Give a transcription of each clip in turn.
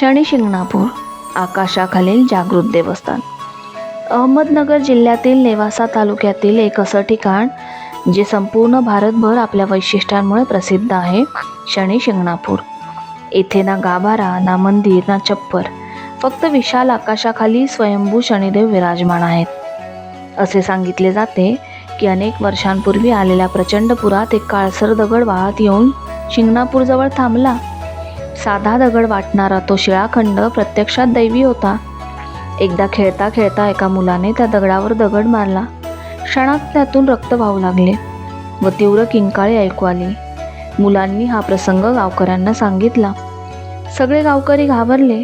शनी शिंगणापूर आकाशाखालील जागृत देवस्थान. अहमदनगर जिल्ह्यातील नेवासा तालुक्यातील एक असं ठिकाण जे संपूर्ण भारतभर आपल्या वैशिष्ट्यांमुळे प्रसिद्ध आहे शनी शिंगणापूर. येथे ना गाभारा ना मंदिर ना चप्पर फक्त विशाल आकाशाखाली स्वयंभू शनिदेव विराजमान आहेत. असे सांगितले जाते की अनेक वर्षांपूर्वी आलेल्या प्रचंड पुरात एक काळसर दगड वाहत येऊन शिंगणापूरजवळ थांबला. साधा दगड वाटणारा तो शिळाखंड प्रत्यक्षात दैवी होता. एकदा खेळता खेळता एका मुलाने त्या दगडावर दगड मारला. क्षणात त्यातून रक्त वाहू लागले व तीव्र किंकाळी ऐकू आली. मुलांनी हा प्रसंग गावकऱ्यांना सांगितला. सगळे गावकरी घाबरले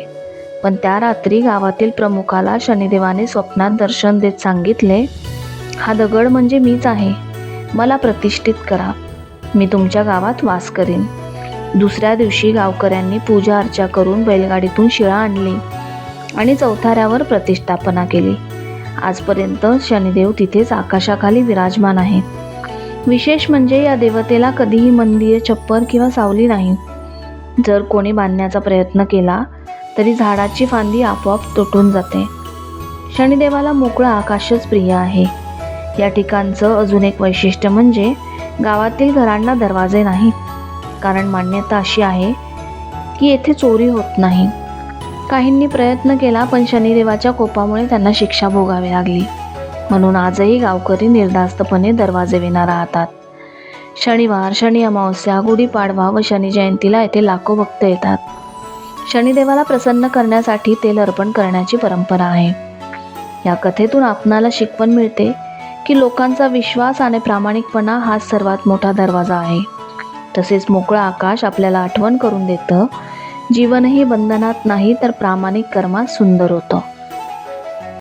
पण त्या रात्री गावातील प्रमुखाला शनिदेवाने स्वप्नात दर्शन देत सांगितले हा दगड म्हणजे मीच आहे. मला प्रतिष्ठित करा. मी तुमच्या गावात वास करीन. दुसऱ्या दिवशी गावकऱ्यांनी पूजा अर्चा करून बैलगाडीतून शिळा आणली आणि चौथाऱ्यावर प्रतिष्ठापना केली. आजपर्यंत शनिदेव तिथेच आकाशाखाली विराजमान आहे विशेष म्हणजे या देवतेला कधीही मंदिर छप्पर किंवा सावली नाही. जर कोणी बांधण्याचा प्रयत्न केला तरी झाडाची फांदी आपोआप तुटून जाते. शनिदेवाला मोकळं आकाशच प्रिय आहे. या ठिकाणचं अजून एक वैशिष्ट्य म्हणजे गावातील घरांना दरवाजे नाहीत कारण मान्यता अशी आहे की येथे चोरी होत नाही. काहींनी प्रयत्न केला पण शनिदेवाच्या कोपामुळे त्यांना शिक्षा भोगावी लागली. म्हणून आजही गावकरी निर्धास्तपणे दरवाजे विना राहतात. शनिवार शनी अमावस्या गुढीपाडवा व शनी जयंतीला येथे लाखो भक्त येतात. शनिदेवाला प्रसन्न करण्यासाठी तेल अर्पण करण्याची परंपरा आहे. या कथेतून आपणाला शिकवण मिळते की लोकांचा विश्वास आणि प्रामाणिकपणा हा सर्वात मोठा दरवाजा आहे. तसेच मोकळं आकाश आपल्याला आठवण करून देतं. जीवनही बंधनात नाही तर प्रामाणिक कर्मात सुंदर होतं.